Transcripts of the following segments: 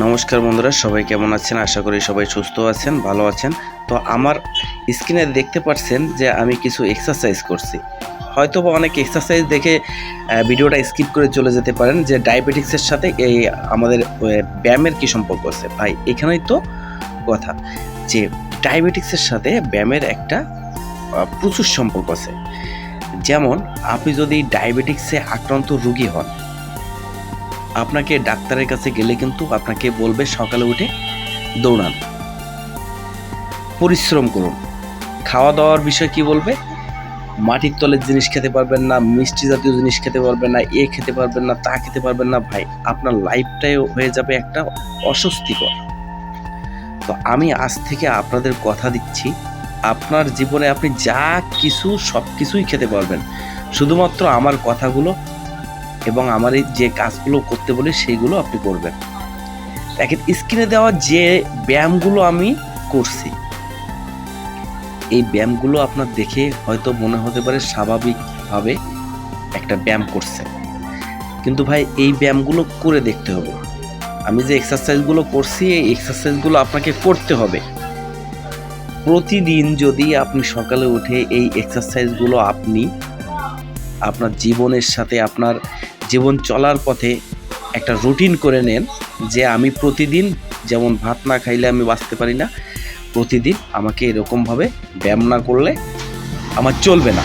নমস্কার বন্ধুরা, সবাই কেমন আছেন? আশা করি সবাই সুস্থ আছেন, ভালো আছেন। তো আমার স্ক্রিনে দেখতে পাচ্ছেন যে আমি কিছু এক্সারসাইজ করছি। হয়তো বা অনেক এক্সারসাইজ দেখে ভিডিওটা স্কিপ করে চলে যেতে পারেন যে ডায়াবেটিক্সের সাথে এই আমাদের ব্যায়ামের কী সম্পর্ক আছে। ভাই, এখানেই তো কথা যে ডায়াবেটিক্সের সাথে ব্যায়ামের একটা প্রচুর সম্পর্ক আছে। যেমন, আপনি যদি ডায়াবেটিক্সে আক্রান্ত রোগী হন আপনাকে ডাক্তারের কাছে গেলে কিন্তু আপনাকে বলবে সকালে উঠে দৌড়ান। পরিশ্রম করুন। খাওয়া দাওয়ার বিষয় কি বলবে? মাটির তলের জিনিস খেতে পারবেন না, মিষ্টি জাতীয় জিনিস খেতে পারবেন না, এ খেতে পারবেন না, তা খেতে পারবেন না। ভাই, আপনার লাইফটাই হয়ে যাবে একটা অস্বস্তিকর। তো আমি আজ থেকে আপনাদের কথা দিচ্ছি, আপনার জীবনে আপনি যা কিছু সব কিছুই খেতে পারবেন। শুধুমাত্র আমার কথাগুলো এবং আমার এই যে কাজগুলো করতে বলি, সেইগুলো আপনি করবেন। দেখেন, স্ক্রিনে দেওয়া যে ব্যায়ামগুলো আমি করছি, এই ব্যায়ামগুলো আপনার দেখে হয়তো মনে হতে পারে স্বাভাবিকভাবে একটা ব্যায়াম করছে কিন্তু ভাই, এই ব্যায়ামগুলো করে দেখতে হবে। আমি যে এক্সারসাইজগুলো করছি, এই এক্সারসাইজগুলো আপনাকে করতে হবে। প্রতিদিন যদি আপনি সকালে উঠে এই এক্সারসাইজগুলো আপনি আপনার জীবনের সাথে আপনার জীবন চলার পথে একটা রুটিন করে নেন যে আমি প্রতিদিন যেমন ভাত না খাইলে আমি বাঁচতে পারি না, প্রতিদিন আমাকে এরকমভাবে ব্যায়াম না করলে আমার চলবে না।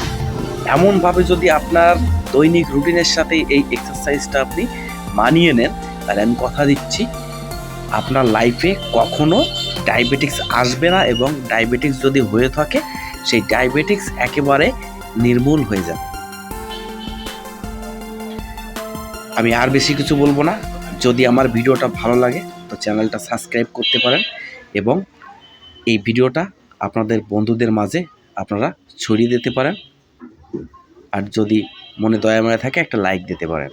এমনভাবে যদি আপনার দৈনিক রুটিনের সাথে এই এক্সারসাইজটা আপনি মানিয়ে নেন, তাহলে আমি কথা দিচ্ছি, আপনার লাইফে কখনো ডায়াবেটিক্স আসবে না এবং ডায়াবেটিক্স যদি হয়ে থাকে, সেই ডায়াবেটিক্স একেবারে নির্মূল হয়ে যাবে। আমি আর বেশি কিছু বলব না। যদি আমার ভিডিওটা ভালো লাগে, তো চ্যানেলটা সাবস্ক্রাইব করতে পারেন এবং এই ভিডিওটা আপনাদের বন্ধুদের মাঝে আপনারা ছড়িয়ে দিতে পারেন। আর যদি মনে দয়া মায়া থাকে, একটা লাইক দিতে পারেন।